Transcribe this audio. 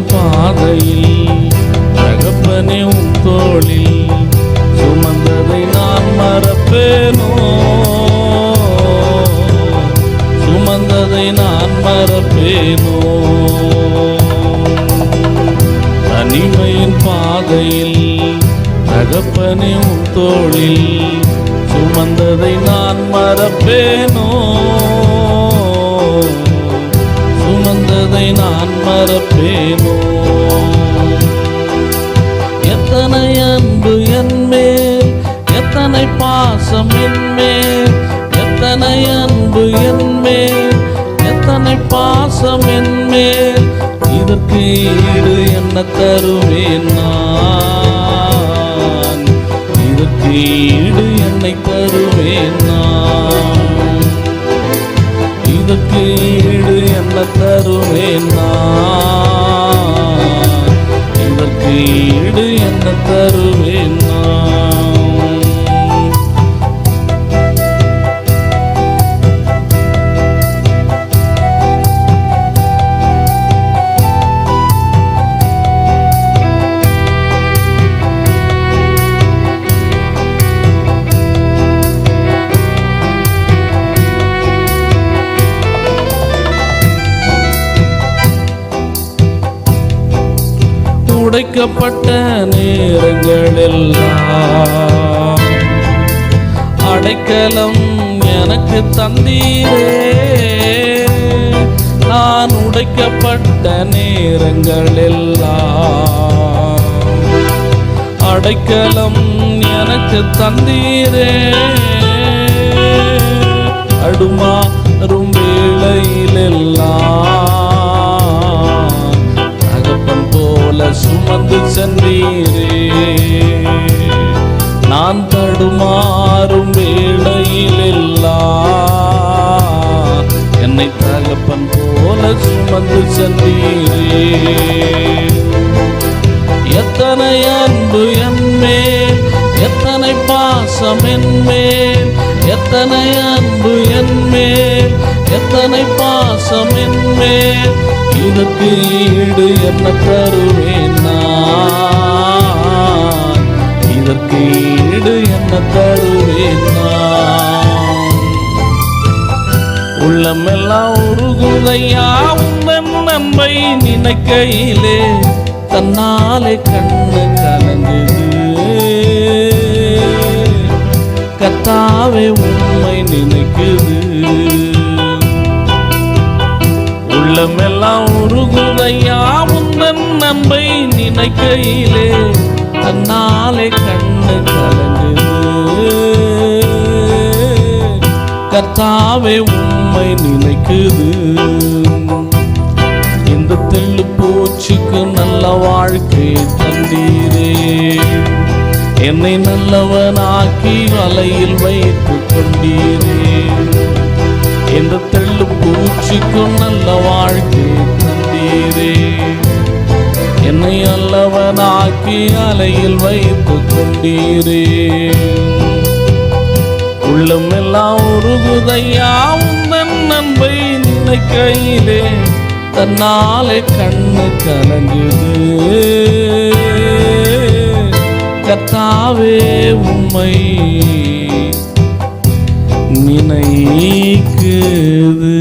தனிமையின் பாதையில் தகப்பனே உன் தோளில் சுமந்ததை நான் மறப்பேனோ? சுமந்ததை நான் மறப்பேனோ? தனிமையின் பாதையில் தகப்பனே உன் தோளில் சுமந்ததை நான் மறப்பேனோ? சுமந்ததை நான் மறப்பேன்? எத்தனை பாசம் என்மேல் எத்தனை அன்பு என்மேல் எத்தனை பாசம் என்மேல் இதற்கு ஈடு என்ன தருவேன் நான்? இதற்கு ஈடு என்னை தருவேன் நான்? இதற்கு ஈடு என்ன தருவேன் நான்? இதற்கு ஈடு என்ன தருவேன் நான்? உடைக்கப்பட்ட நேரங்களெல்லாம் அடைக்கலம் எனக்கு தந்தீரே. நான் உடைக்கப்பட்ட நேரங்களெல்லாம் அடைக்கலம் எனக்கு தந்தீரே. அடுமாறும் வேளையிலெல்லாம் சென்றீரே. நான் தடுமாறும் வேளையிலெல்லாம் என்னை தகப்பன் போல சுமந்து சென்றீரே. எத்தனை அன்பு என்மேல் எத்தனை பாசம் என்மேல் எத்தனை அன்பு என்மேல் எத்தனை பாசம் என்மேல் இதற்கு ஈடு என்ன தருவே இதற்கு ஈடு என்ன தருவேன் உள்ளமெல்லாம் உருகுதையா? உந்தன் நன்மை நினைக்கையிலே தன்னாலே கண்ணு கலங்குது. கத்தாவே உண்மை நினைக்குது. உள்ளமெல்லாம் உருகுதையா? உந்தன் நம்பை நினைக்கையிலே தன்னாலே கண்ணு கலங்குது. கர்த்தாவே உண்மை நினைக்குது. இந்த தெள்ளு பூச்சிக்கு நல்ல வாழ்க்கை தந்தீரே. என்னை நல்லவனாக்கி வலையில் வைத்து கொண்டீரே. இந்த தெள்ளு பூச்சிக்கு நல்ல வாழ்க்கை தந்தீரே. என்னை அல்லவனாக்கி அலையில் வைத்து கொண்டீரே? உள்ளம் எல்லாம் உருகுதையா? உந்தன் நண்பை நினைக்கையிலே தன்னாலே கண்ணு கலங்குது. கத்தாவே உம்மை நினைக்குது.